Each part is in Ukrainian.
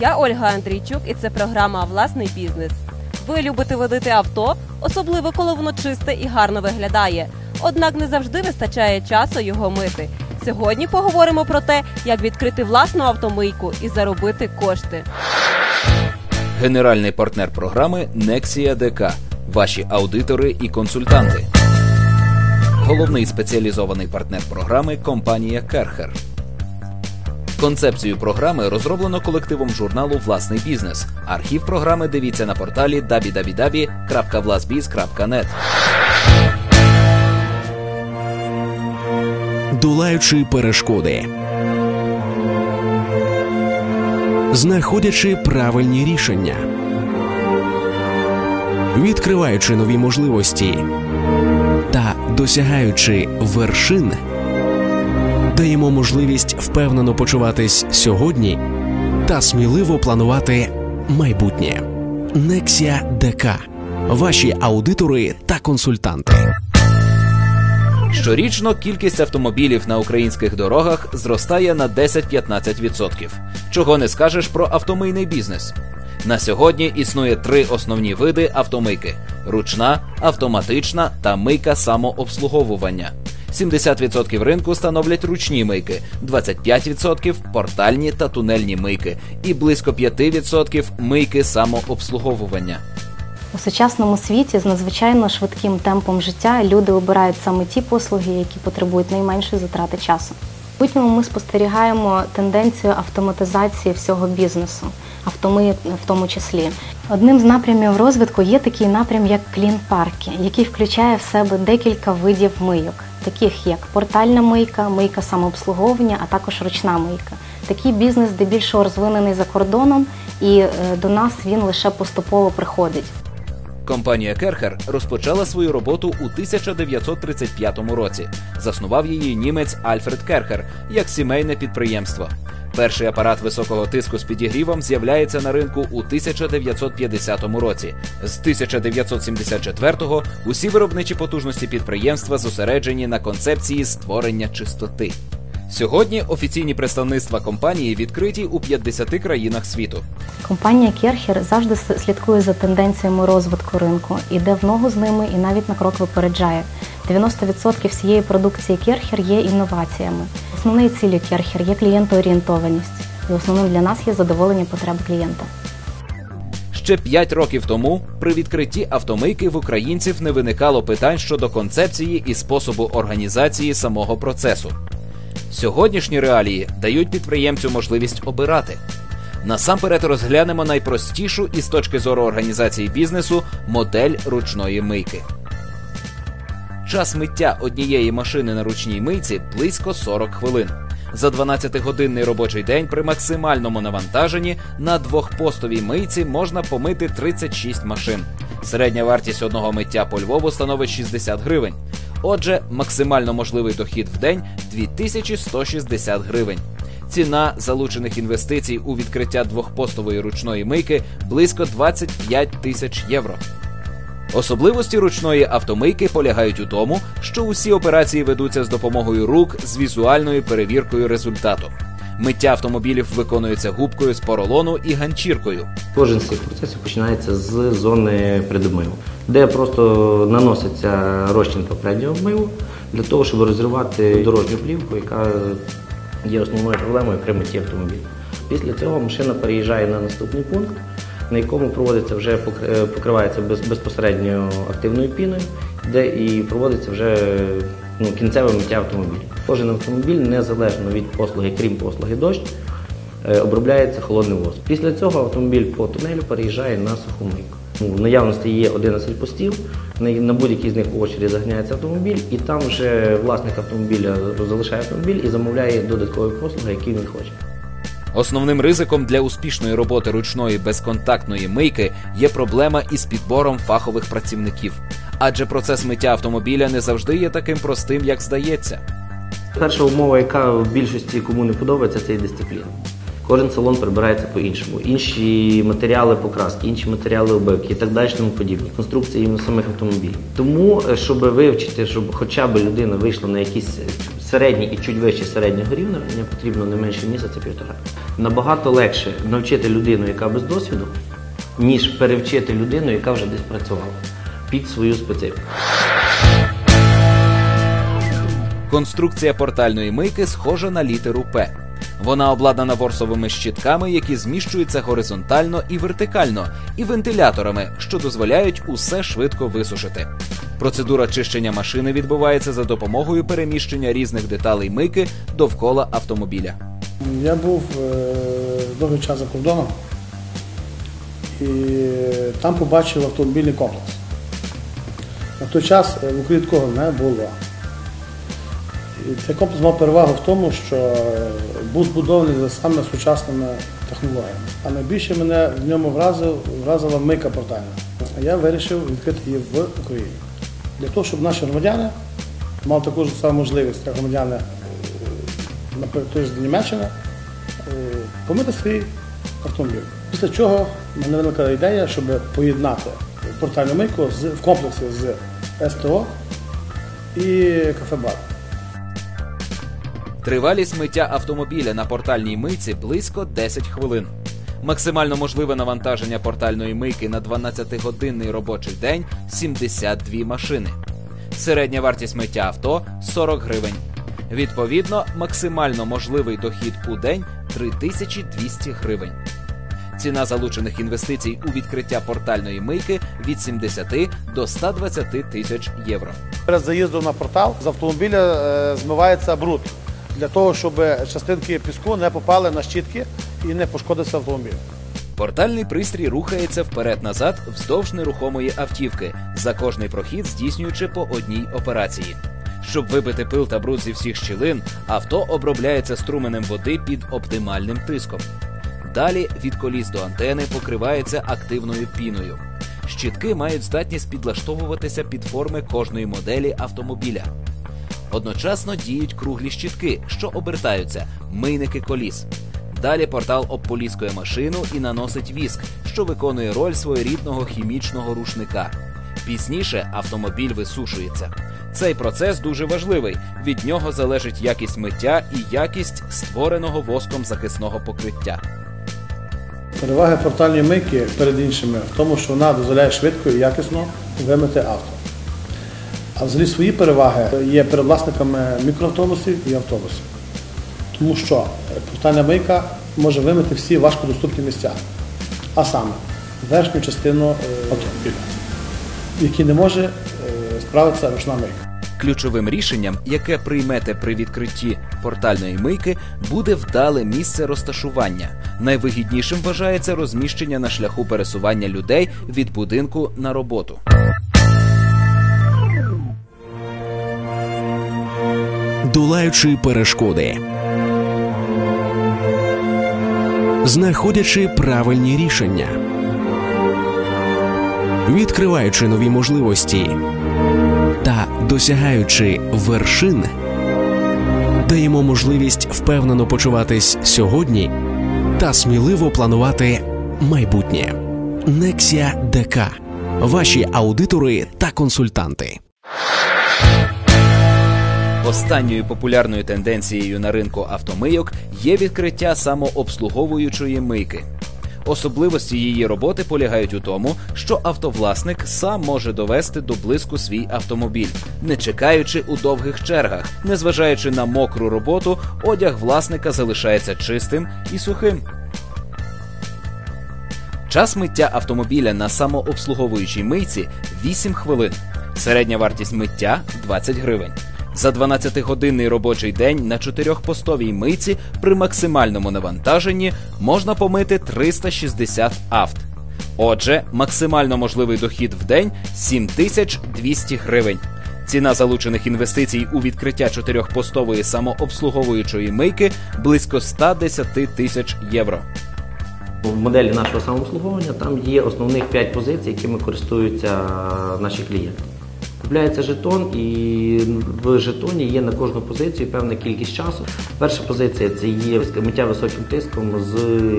Я Ольга Андрійчук, і це програма Власний бізнес. Ви любите водити авто, особливо коли воно чисте і гарно виглядає. Однак не завжди вистачає часу його мити. Сьогодні поговоримо про те, як відкрити власну автомийку і заробити кошти. Генеральний партнер програми Nexia ДК. Ваші аудитори і консультанти. Головний спеціалізований партнер програми компанія Керхер. Концепцію програми розроблено колективом журналу Власний бізнес. Архів програми дивіться на порталі www.vlasbiz.net. долаючи перешкоди, знаходячи правильні рішення, відкриваючи нові можливості та досягаючи вершин, даємо можливість впевнено почуватись сьогодні та сміливо планувати майбутнє. Нексія ДК. Ваші аудитори та консультанти. Щорічно кількість автомобілів на українських дорогах зростає на 10-15%. Чого не скажеш про автомийний бізнес. На сьогодні існує три основні види автомийки: ручна, автоматична та мийка самообслуговування. 70% ринку становлять ручні мийки, 25% портальні та тунельні мийки, і близько 5% мийки самообслуговування. У сучасному світі з надзвичайно швидким темпом життя люди обирають саме ті послуги, які потребують найменшої затрати часу. В ми спостерігаємо тенденцію автоматизації всього бізнесу, автоми в тому числі. Одним з напрямів розвитку є такий напрям, як клін-парки, який включає в себе декілька видів мийок, таких як портальна мийка, мийка самообслуговування, а також ручна мийка. Такий бізнес здебільшого розвинений за кордоном, і е, до нас він лише поступово приходить. Компанія Керхер розпочала свою роботу у 1935 році. Заснував її німець Альфред Керхер як сімейне підприємство. Перший апарат високого тиску з підігрівом з'являється на ринку у 1950 році. З 1974-го усі виробничі потужності підприємства зосереджені на концепції створення чистоти. Сьогодні офіційні представництва компанії відкриті у 50 країнах світу. Компанія Керхер завжди слідкує за тенденціями розвитку ринку, іде в ногу з ними і навіть на крок випереджає. 90% всієї продукції Керхер є інноваціями. Основною ціллю Керхер є клієнтоорієнтованість, і основним для нас є задоволення потреб клієнта. Ще 5 років тому при відкритті автомийки в українців не виникало питань щодо концепції і способу організації самого процесу. Сьогоднішні реалії дають підприємцю можливість обирати. Насамперед розглянемо найпростішу і з точки зору організації бізнесу модель ручної мийки. Час миття однієї машини на ручній мийці близько 40 хвилин. За 12-годинний робочий день при максимальному навантаженні на двохпостовій мийці можна помити 36 машин. Середня вартість одного миття по Львову становить 60 гривень. Отже, максимально можливий дохід в день 2160 гривень. Ціна залучених інвестицій у відкриття двохпостової ручної мийки близько 25 тисяч євро. Особливості ручної автомийки полягають у тому, що усі операції ведуться з допомогою рук з візуальною перевіркою результату. Миття автомобілів виконується губкою з поролону і ганчіркою. Кожен з цих процесів починається з зони предомиву, де просто наноситься розчин попереднього обмиву для того, щоб розірвати дорожню плівку, яка є основною проблемою при митті автомобіля. Після цього машина переїжджає на наступний пункт, на якому проводиться вже е, покривається безпосередньо активною піною, де і проводиться вже ну, кінцеве миття автомобіля. Кожен автомобіль незалежно від послуги, крім послуги дощ, е, обробляється холодним воском. Після цього автомобіль по тунелю переїжджає на суху мийку. Ну, В наявності є 11 постів, на, будь-який з них по очереді заганяється автомобіль, і там вже власник автомобіля залишає автомобіль і замовляє додаткові послуги, які він хоче. Основним ризиком для успішної роботи ручної безконтактної мийки є проблема із підбором фахових працівників. Адже процес миття автомобіля не завжди є таким простим, як здається. Перша умова, яка в більшості кому не подобається, це і дисципліна. Кожен салон прибирається по-іншому. Інші матеріали покраски, інші матеріали обивки і так далі, тому подібне. Конструкції самих автомобілів. Тому, е, щоб вивчити, щоб хоча б людина вийшла на якийсь середній і чуть вище середнього рівня потрібно не менше місяця-півтора. Набагато легше навчити людину, яка без досвіду, ніж перевчити людину, яка вже десь працювала під свою специфіку. Конструкція портальної мийки схожа на літеру П. Вона обладнана ворсовими щітками, які зміщуються горизонтально і вертикально, і вентиляторами, що дозволяють усе швидко висушити. Процедура чищення машини відбувається за допомогою переміщення різних деталей мийки довкола автомобіля. Я був е, довгий час за кордоном і там побачив автомобільний комплекс. На той час е, в Україні такого не було. Цей комплекс мав перевагу в тому, що був збудований за саме сучасними технологіями. А найбільше мене в ньому вразив, вразила мийка портальна. Я вирішив відкрити її в Україні. Для того, щоб наші громадяни мали таку ж саму можливість, як громадяни наприклад, з Німеччини, е, помити свій автомобіль. Після чого мене виникла ідея, щоб поєднати портальну мийку в комплексі з СТО і кафе-бар. Тривалість миття автомобіля на портальній мийці близько 10 хвилин. Максимально можливе навантаження портальної мийки на 12-годинний робочий день 72 машини. Середня вартість миття авто 40 гривень. Відповідно, максимально можливий дохід у день 3200 гривень. Ціна залучених інвестицій у відкриття портальної мийки від 70 до 120 тисяч євро. Перед заїздом на портал з автомобіля е, змивається бруд для того, щоб частинки піску не попали на щітки і не пошкодився автомобіль. Портальний пристрій рухається вперед-назад вздовж нерухомої автівки, за кожний прохід здійснюючи по одній операції. Щоб вибити пил та бруд зі всіх щілин, авто обробляється струменем води під оптимальним тиском. Далі від коліс до антени покривається активною піною. Щітки мають здатність підлаштовуватися під форми кожної моделі автомобіля. Одночасно діють круглі щітки, що обертаються, мийники коліс. Далі портал обполіскує машину і наносить віск, що виконує роль своєрідного хімічного рушника. Пізніше автомобіль висушується. Цей процес дуже важливий. Від нього залежить якість миття і якість створеного воском захисного покриття. Переваги портальної мийки перед іншими в тому, що вона дозволяє швидко і якісно вимити авто. А взагалі свої переваги є перед власниками мікроавтобусів і автобусів. Тому що портальна мийка може вимити всі важкодоступні місця, а саме верхню частину е, автомобіля, в якій не може е, справитися ручна мийка. Ключовим рішенням, яке приймете при відкритті портальної мийки, буде вдале місце розташування. Найвигіднішим вважається розміщення на шляху пересування людей від будинку на роботу. Долаючи перешкоди, знаходячи правильні рішення, відкриваючи нові можливості та досягаючи вершин, даємо можливість впевнено почуватись сьогодні та сміливо планувати майбутнє. Нексія ДК. Ваші аудитори та консультанти. Останньою популярною тенденцією на ринку автомийок є відкриття самообслуговуючої мийки. Особливості її роботи полягають у тому, що автовласник сам може довести до блиску свій автомобіль, не чекаючи у довгих чергах. Незважаючи на мокру роботу, одяг власника залишається чистим і сухим. Час миття автомобіля на самообслуговуючій мийці 8 хвилин. Середня вартість миття 20 гривень. За 12-годинний робочий день на чотирьохпостовій мийці при максимальному навантаженні можна помити 360 авт. Отже, максимально можливий дохід в день 7200 гривень. Ціна залучених інвестицій у відкриття чотирьохпостової самообслуговуючої мийки близько 110 тисяч євро. В моделі нашого самообслуговування там є основних 5 позицій, якими користуються наші клієнти. Купляється жетон, і в жетоні є на кожну позицію певна кількість часу. Перша позиція це є миття високим тиском з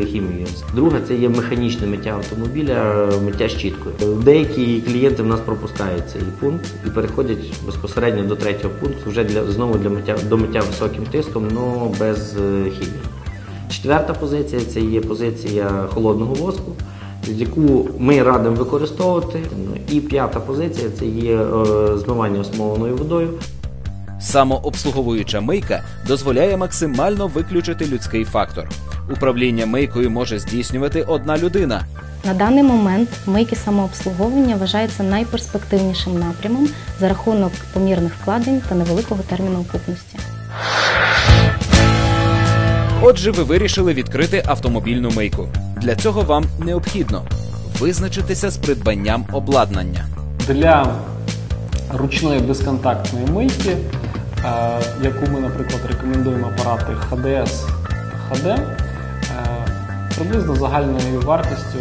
хімією. Друга це є механічне миття автомобіля, миття щіткою. Деякі клієнти в нас пропускають цей пункт і переходять безпосередньо до третього пункту, вже для знову для миття до миття високим тиском, але без е, хімії. Четверта позиція це є позиція холодного воску, яку ми радимо використовувати. І п'ята позиція це є е, змивання осмоленою водою. Самообслуговуюча мийка дозволяє максимально виключити людський фактор. Управління мийкою може здійснювати одна людина. На даний момент мийки самообслуговування вважаються найперспективнішим напрямом за рахунок помірних вкладень та невеликого терміну окупності. Отже, ви вирішили відкрити автомобільну мийку. Для цього вам необхідно визначитися з придбанням обладнання. Для ручної безконтактної мийки, е, яку ми, наприклад, рекомендуємо апарати HDS HD, приблизно загальною вартістю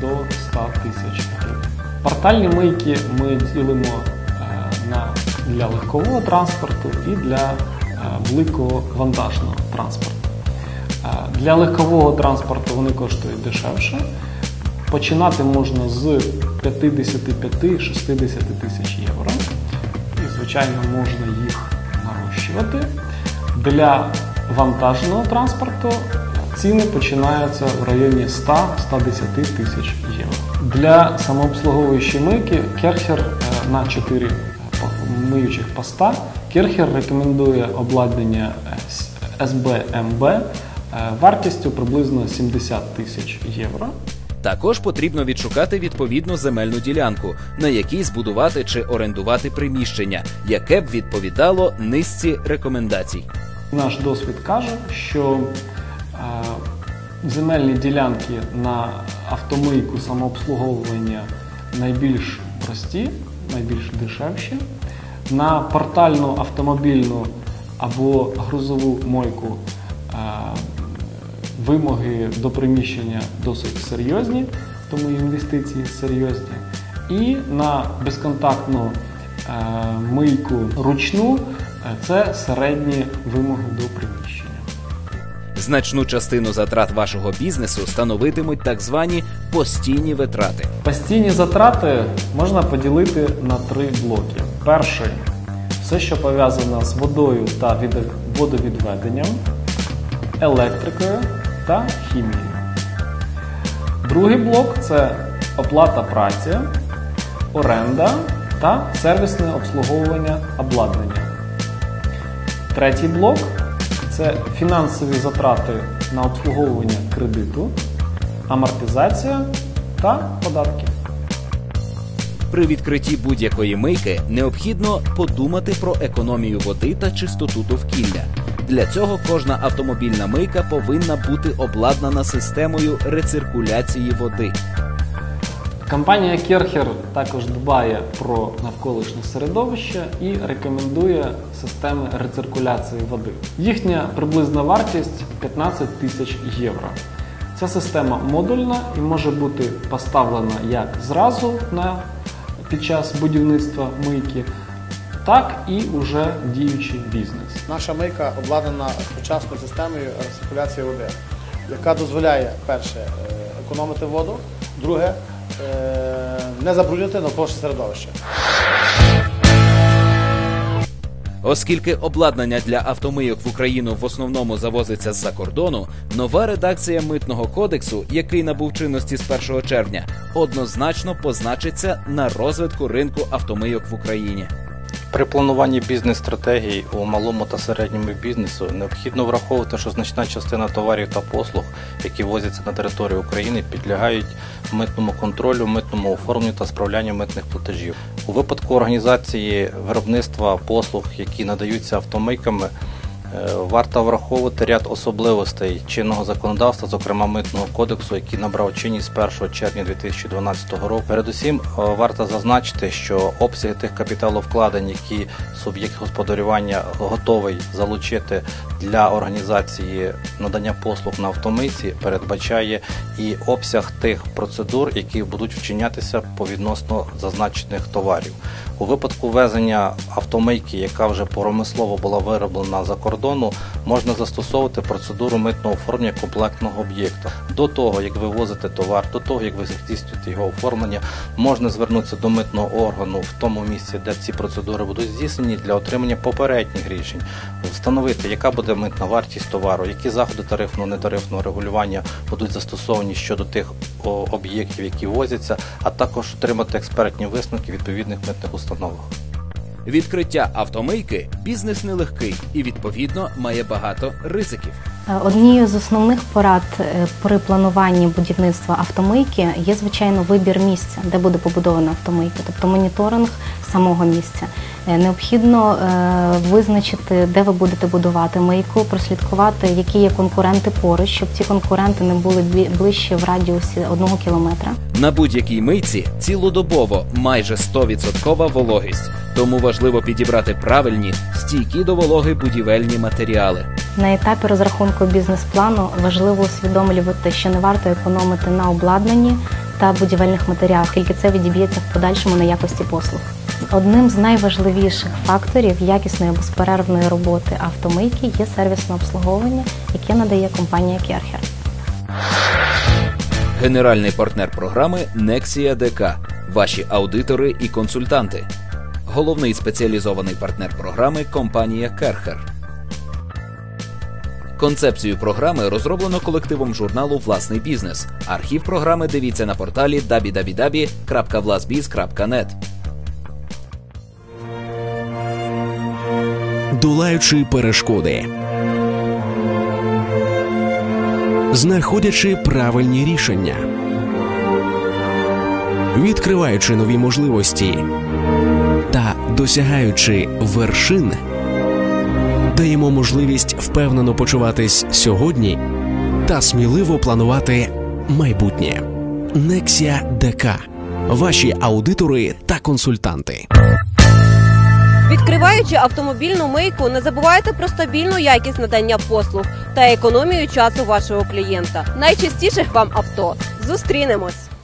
до 100 тисяч гривень. Портальні мийки ми ділимо е, на, для легкового транспорту і для е, великого вантажного транспорту. Для легкового транспорту вони коштують дешевше. Починати можна з 55-60 тисяч євро. І, звичайно, можна їх нарощувати. Для вантажного транспорту ціни починаються в районі 100-110 тисяч євро. Для самообслуговуючої мийки Керхер е, на 4 миючих поста. Керхер рекомендує обладнання е, с- SBMB е, вартістю приблизно 70 тисяч євро. Також потрібно відшукати відповідну земельну ділянку, на якій збудувати чи орендувати приміщення, яке б відповідало низці рекомендацій. Наш досвід каже, що е, земельні ділянки на автомийку самообслуговування найбільш прості, найбільш дешевші. На портальну автомобільну або грузову мойку е, вимоги до приміщення досить серйозні, тому інвестиції серйозні. І на безконтактну е, мийку ручну е, це середні вимоги до приміщення. Значну частину затрат вашого бізнесу становитимуть так звані постійні витрати. Постійні затрати можна поділити на три блоки. Перший все, що пов'язано з водою та водовідведенням, електрикою та хімією. Другий блок це оплата праці, оренда та сервісне обслуговування обладнання. Третій блок це фінансові затрати на обслуговування кредиту, амортизація та податки. При відкритті будь-якої мийки необхідно подумати про економію води та чистоту довкілля. Для цього кожна автомобільна мийка повинна бути обладнана системою рециркуляції води. Компанія Керхер також дбає про навколишнє середовище і рекомендує системи рециркуляції води. Їхня приблизна вартість 15 тисяч євро. Ця система модульна і може бути поставлена як зразу на, під час будівництва мийки, так і уже діючий бізнес. Наша мийка обладнана сучасною системою рециркуляції води, яка дозволяє перше е, економити воду, друге е, не забруднювати навколишнє середовище. Оскільки обладнання для автомийок в Україну в основному завозиться з-за кордону, нова редакція митного кодексу, який набув чинності з 1 червня, однозначно позначиться на розвитку ринку автомийок в Україні. При плануванні бізнес-стратегії у малому та середньому бізнесу необхідно враховувати, що значна частина товарів та послуг, які возяться на територію України, підлягають митному контролю, митному оформленню та справлянню митних платежів. У випадку організації виробництва послуг, які надаються автомийками, варто враховувати ряд особливостей чинного законодавства, зокрема митного кодексу, який набрав чинність з 1 червня 2012 року. Передусім, е, варто зазначити, що обсяги тих капіталовкладень, які суб'єкт господарювання готовий залучити для організації надання послуг на автомийці передбачає і обсяг тих процедур, які будуть вчинятися по відносно зазначених товарів. У випадку везення автомийки, яка вже промислово була вироблена за кордону, можна застосовувати процедуру митного оформлення комплектного об'єкта. До того, як ви возите товар, до того, як ви здійснюєте його оформлення, можна звернутися до митного органу в тому місці, де ці процедури будуть здійснені для отримання попередніх рішень, встановити, яка буде митна вартість товару, які заходи тарифного нетарифного регулювання будуть застосовані щодо тих об'єктів, які возяться, а також отримати експертні висновки відповідних митних установах. Відкриття автомийки бізнес нелегкий і відповідно має багато ризиків. Е, Однією з основних порад е, при плануванні будівництва автомийки є, звичайно, вибір місця, де буде побудована автомийка, тобто моніторинг самого місця. Е, Необхідно е, визначити, де ви будете будувати мийку, прослідкувати, які є конкуренти поруч, щоб ці конкуренти не були ближче в радіусі одного кілометра. На будь-якій мийці цілодобово майже 100% вологість, тому важливо підібрати правильні, стійкі до вологи будівельні матеріали. На етапі розрахунку бізнес-плану важливо усвідомлювати, що не варто економити на обладнанні та будівельних матеріалах, оскільки це відіб'ється в подальшому на якості послуг. Одним з найважливіших факторів якісної безперервної роботи автомийки є сервісне обслуговування, яке надає компанія Керхер. Генеральний партнер програми Nexia DK, ваші аудитори і консультанти. Головний спеціалізований партнер програми компанія Керхер. Концепцію програми розроблено колективом журналу Власний бізнес. Архів програми дивіться на порталі www.vlasbiz.net. долаючи перешкоди, знаходячи правильні рішення, відкриваючи нові можливості та досягаючи вершин, даємо можливість впевнено почуватись сьогодні та сміливо планувати майбутнє. Нексія ДК. Ваші аудитори та консультанти. Відкриваючи автомобільну мийку, не забувайте про стабільну якість надання послуг та економію часу вашого клієнта. Найчастіших вам авто. Зустрінемось!